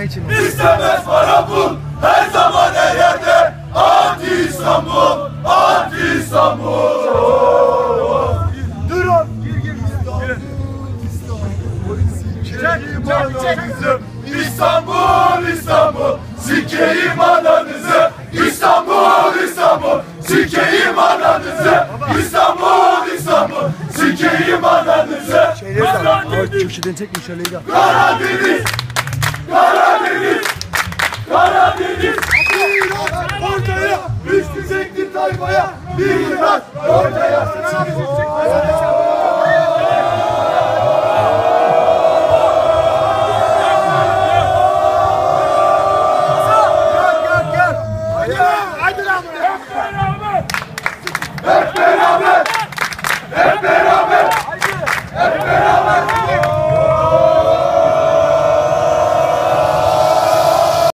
Ege Antalya İstemez para pul Her zaman her yerde. Anti İstanbul. Anti İstanbul. Durun Çek İstanbul İstanbul. Sikeyim ananızı. İstanbul İstanbul. Sikeyim ananızı. İstanbul İstanbul. Sikeyim ananızı. Köşeden çekmiş şöyle de. Karadeniz Karadeniz tayfaya bir taş ortaya Hadi lan! Hadi lan!